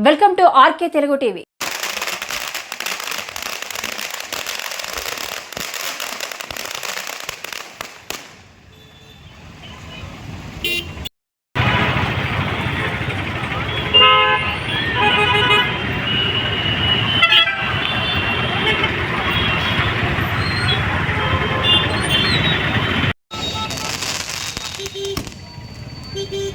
Welcome to RK Telugu TV Beep beep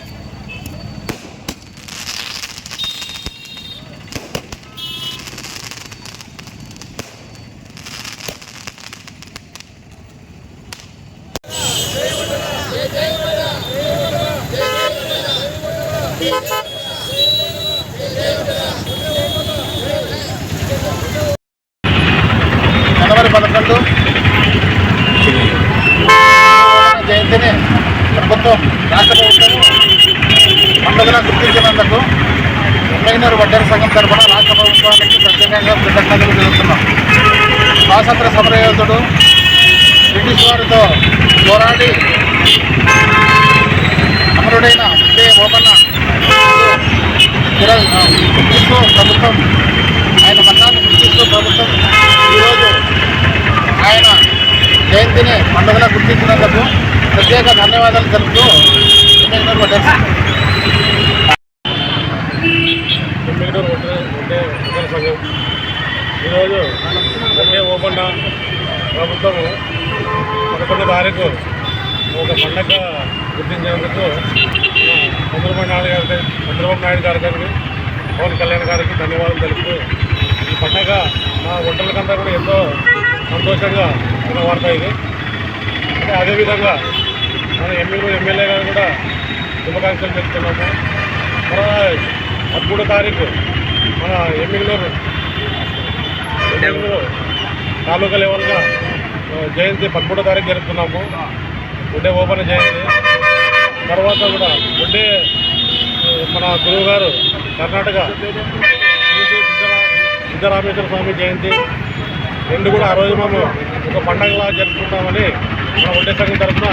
పదకొండు జయంతిని ప్రభుత్వం రాష్ట్ర గుర్తించినందుకు ఎమ్మెల్యేనూరు వడ్డేరు సంఘం తరఫున రాష్ట్ర ప్రభుత్వానికి ప్రత్యేకంగా కృతజ్ఞతలు తెలుపుతున్నాం. స్వాతంత్ర సమరయోధుడు బ్రిటిష్ వారితో పోరాడి అమరుడైన విజయ ఓపన్న గుర్తిస్తూ ప్రభుత్వం ఆయన మరణాన్ని గుర్తిస్తూ ప్రభుత్వం ఈరోజు ఆయన జయంతిని పండుగలా గుర్తించినందుకు ప్రత్యేక ధన్యవాదాలు తెలుపుతూ ఎమ్మెల్యేనూరు ఒడ్డే ఒడ్డే ఒడ్డే సంఘం ఈరోజు ఒకే ఓపెన్ ప్రభుత్వము పదకొండు తారీఖు ఒక పండగ గుర్తించేందుకు చంద్రబాబు నాయుడు గారికి చంద్రబాబు నాయుడు గారి గారికి పవన్ కళ్యాణ్ గారికి ధన్యవాదాలు తెలుపుతూ ఈ పండగ మా ఒంటరికంతా కూడా ఎంతో సంతోషంగా ఉన్న వార్త ఇది అదేవిధంగా మన ఎమ్మెల్యే ఎమ్మెల్యే గారు కూడా శుభాకాంక్షలు చెప్తున్నాము. మన పదమూడో తారీఖు మన ఎమ్మిగనూరు ఎమ్మిగనూరు తాలూకా లెవెల్గా జయంతి పదమూడో తారీఖు జరుపుతున్నాము గుడ్డే ఓపెన్ జయంతి తర్వాత కూడా గుడ్డే మన గురువుగారు కర్ణాటక సిద్ధరామేశ్వర స్వామి జయంతి. రెండు కూడా ఆ రోజు మేము ఒక పండగలా జరుపుకుంటామని మన ఒడ్డే సంఘం తరఫున